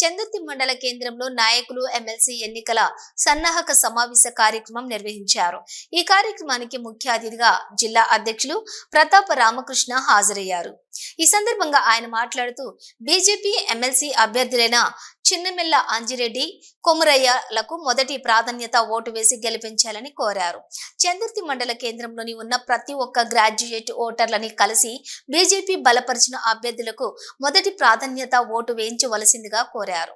చందుర్తి మండల కేంద్రంలో నాయకులు ఎమ్మెల్సీ ఎన్నికల సన్నాహక సమావేశ కార్యక్రమం నిర్వహించారు. ఈ కార్యక్రమానికి ముఖ్య అతిథిగా జిల్లా అధ్యక్షులు ప్రతాప రామకృష్ణ హాజరయ్యారు. ఈ సందర్భంగా ఆయన మాట్లాడుతూ బీజేపీ ఎమ్మెల్సీ అభ్యర్థులైన చిన్నమిల్ల అంజిరెడ్డి కొమురయ్యలకు మొదటి ప్రాధాన్యత ఓటు వేసి గెలిపించాలని కోరారు. చందుర్తి మండల కేంద్రంలోని ఉన్న ప్రతి ఒక్క గ్రాడ్యుయేట్ ఓటర్లని కలిసి బీజేపీ బలపరిచిన అభ్యర్థులకు మొదటి ప్రాధాన్యత ఓటు వేయించవలసిందిగా కోరారు.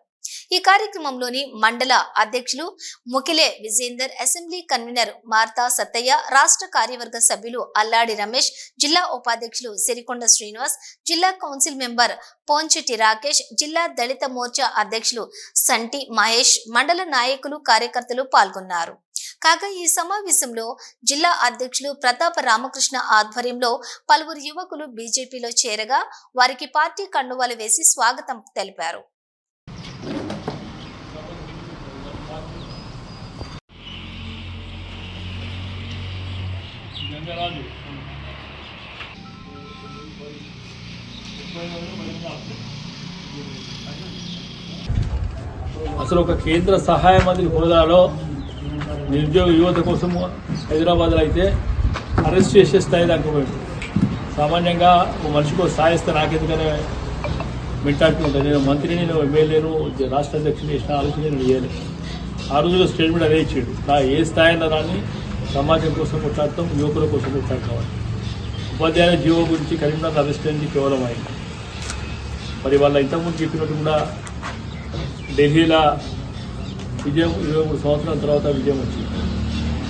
ఈ కార్యక్రమంలోని మండల అధ్యక్షులు ముఖిలే విజేందర్ అసెంబ్లీ కన్వీనర్ మార్తా సత్తయ్య రాష్ట్ర కార్యవర్గ సభ్యులు అల్లాడి రమేష్ జిల్లా ఉపాధ్యక్షులు సిరికొండ శ్రీనివాస్ జిల్లా కౌన్సిల్ మెంబర్ పోంచెట్టి రాకేష్ జిల్లా దళిత మోర్చా అధ్యక్షులు సంటి మహేష్ మండల నాయకులు కార్యకర్తలు పాల్గొన్నారు. కాగా ఈ సమావేశంలో జిల్లా అధ్యక్షులు ప్రతాప రామకృష్ణ ఆధ్వర్యంలో పలువురు యువకులు బీజేపీలో చేరగా వారికి పార్టీ కండువాలు వేసి స్వాగతం తెలిపారు. గంగరాజు అసలు ఒక కేంద్ర సహాయ మంత్రి హోదాలో నిరుద్యోగ యువత కోసం హైదరాబాద్లో అయితే అరెస్ట్ చేసే స్థాయి దాకా పోయింది సామాన్యంగా ఒక మనిషికి సాయిస్తే నాకెందుకనే మెంటాలిటీ ఉంటుంది నేను మంత్రిని నేను ఎమ్మెల్యేను రాష్ట్ర అధ్యక్షుడు చేసిన ఆలోచన నేను చేయలేదు. ఆ రోజులో స్టేట్మెంట్ అదే ఇచ్చాడు. నా ఏ స్థాయిలో రాని సమాజం కోసం కొట్లాడతాం యువకుల కోసం కొట్లాడతాం ఉపాధ్యాయుల జీవో గురించి కరీంనగర్ అరెస్ట్ కేవలం అయింది మరి వాళ్ళ ఇంతకుముందు చెప్పినట్టు కూడా ఢిల్లీలో విజయం ఇరవై మూడు సంవత్సరాల తర్వాత విజయం వచ్చింది.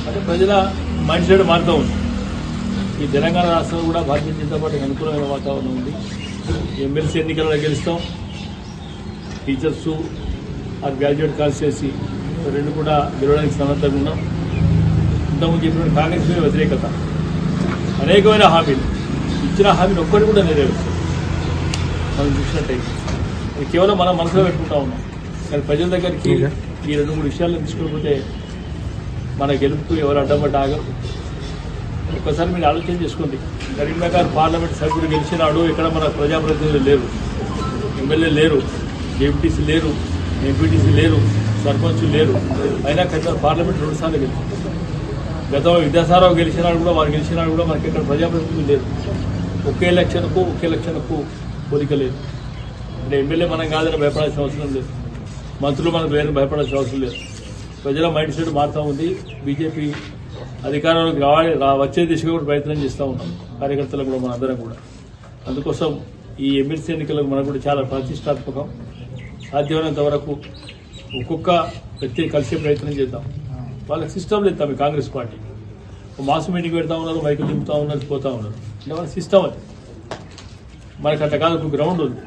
అంటే ప్రజల మైండ్ సెట్ మారుతూ ఉంది. ఈ తెలంగాణ రాష్ట్రంలో కూడా భారతీయ జనతా పార్టీకి అనుకూలమైన వాతావరణం ఉంది. ఎమ్మెల్సీ ఎన్నికల్లో గెలుస్తాం. టీచర్సు ఆ గ్రాడ్యుయేట్ కాన్స్టిట్యూన్సీ రెండు కూడా గెలవడానికి సన్నద్ధంగా ఉన్నాం. ఇంతకుముందు చెప్పిన కాంగ్రెస్ మీద వ్యతిరేకత. అనేకమైన హామీలు. ఇచ్చిన హామీలు ఒక్కటి కూడా నెరవేరుస్తుంది మనం చూసినట్టయితే అది కేవలం మనం మనసులో పెట్టుకుంటా ఉన్నాం. కానీ ప్రజల దగ్గరికి ఈ రెండు మూడు విషయాలను తీసుకుపోతే మన గెలుపుకు ఎవరు అడ్డపడ్డ ఆగరు. ఒక్కసారి మీరు ఆలోచన చేసుకోండి. కరీంనగర్ పార్లమెంట్ సభ్యుడు గెలిచినాడు ఇక్కడ మన ప్రజాప్రతినిధులు లేరు. ఎమ్మెల్యే లేరు జేపీటీసీ లేరు ఎంపీటీసీ లేరు సర్పంచ్ లేరు. అయినా కరీంనగర్ పార్లమెంట్ రెండుసార్లు గెలిచింది. గతంలో విద్యాసారావు గెలిచినాడు కూడా వారు గెలిచినాడు కూడా మనకి ఇక్కడ ప్రజాప్రతినిధులు లేదు ఒకే లక్షణకు ఒకే లక్షణకు పోలిక లేదు. అంటే ఎమ్మెల్యే మనం కాదని భయపడాల్సిన అవసరం లేదు. మంత్రులు మనకు వేరే భయపడాల్సిన అవసరం లేదు. ప్రజల మైండ్ సెట్ మారుతూ ఉంది. బీజేపీ అధికారంలోకి రావాలి రా- వచ్చే దిశగా కూడా ప్రయత్నం చేస్తూ ఉన్నాం. కార్యకర్తలు కూడా మనందరం కూడా. అందుకోసం ఈ ఎమ్మెల్సీ ఎన్నికలకు మనకు కూడా చాలా ప్రతిష్టాత్మకం. సాధ్యమైనంత వరకు ఒక్కొక్క వ్యక్తి కలిసే ప్రయత్నం చేద్దాం. వాళ్ళకి సిస్టమ్ లేదు కాంగ్రెస్ పార్టీ. మాస్ మీటింగ్ పెడతా ఉన్నారు మైకులు దింపుతా ఉన్నారు పోతా ఉన్నారు. అంటే మన సిస్టమ్ అది. మనకి అట్లా కాదు గ్రౌండ్ ఉంది.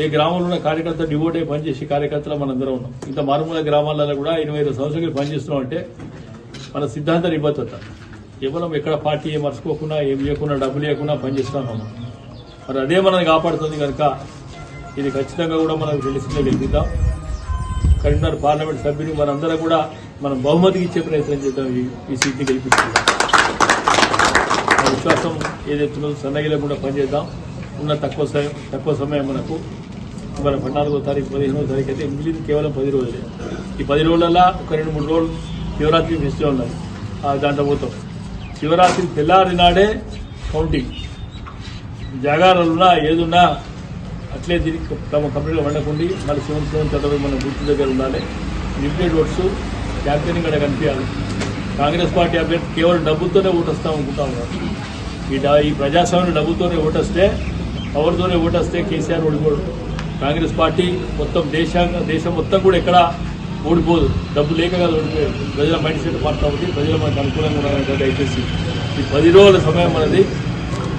ఏ గ్రామంలో ఉన్న కార్యకర్త డివోట్ అయి పనిచేసే కార్యకర్తలు మనందరం ఉన్నాం. ఇంత మారుమూల గ్రామాలలో కూడా ఇరవై ఐదు సంవత్సరాలు పనిచేస్తున్నాం అంటే మన సిద్ధాంత నిబద్ధత. కేవలం ఎక్కడ పార్టీ ఏం మర్చుకోకుండా ఏం లేకుండా డబ్బులు లేకుండా పనిచేస్తున్నాం మరి అదే మనల్ని కాపాడుతుంది కనుక ఇది ఖచ్చితంగా కూడా మనం తెలిసిందే లెక్కిద్దాం కరీంనగర్ పార్లమెంట్ సభ్యులు మనందరం కూడా మనం బహుమతికి ఇచ్చే ప్రయత్నం చేద్దాం ఈ సీట్ని గెలిపించుకుందాం. ఆ విశ్వాసం ఏదైతే సన్నగిలకుండా పనిచేద్దాం. ఉన్న తక్కువ సమయం తక్కువ సమయం మనకు. మన పద్నాలుగో తారీఖు పదిహేనో తారీఖు అయితే మిగిలింది కేవలం పది రోజులే. ఈ పది రోజులలో ఒక రెండు మూడు రోజులు శివరాత్రి ఫెస్టివల్ ఉన్నది. ఆ దాంట్లో పోతాం. శివరాత్రి తెల్లారి నాడే కౌంటింగ్ జాగారాలున్నా ఏదున్నా అట్లే తిరిగి తమ కంపెనీలో వండకుండి మళ్ళీ శివన్ శివన్ చదవి మన గుర్తు దగ్గర ఉండాలి. లిమిటెడ్ ఓట్స్ క్యాప్టెన్ ఇక్కడ కనిపించాలి. కాంగ్రెస్ పార్టీ అభ్యర్థి కేవలం డబ్బుతోనే ఓటొస్తాం అనుకుంటా ఉన్నారు ఈ ఈ ప్రజాస్వామ్యం డబ్బుతోనే ఓటొస్తే పవర్తోనే ఓటొస్తే కేసీఆర్ ఓడిపోడు. కాంగ్రెస్ పార్టీ మొత్తం దేశాంగ దేశం మొత్తం కూడా ఎక్కడ ఓడిపోదు. డబ్బు లేక కాదు ఓడిపోయాడు ప్రజల మైండ్ సెట్ మారుతా కాబట్టి ప్రజలు మనకు అనుకూలంగా ఉండాలని దయచేసి. ఈ పది రోజుల సమయం అనేది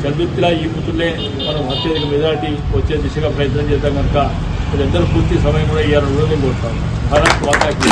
చదువుతులా ఈ పుత్రులే మనం అత్యధిక మెజార్టీ వచ్చే దిశగా ప్రయత్నం చేద్దాం కనుక. మీరందరూ పూర్తి సమయం కూడా ఈ ఆరు రోజులు కోరుతాం భారత్ మాతాకి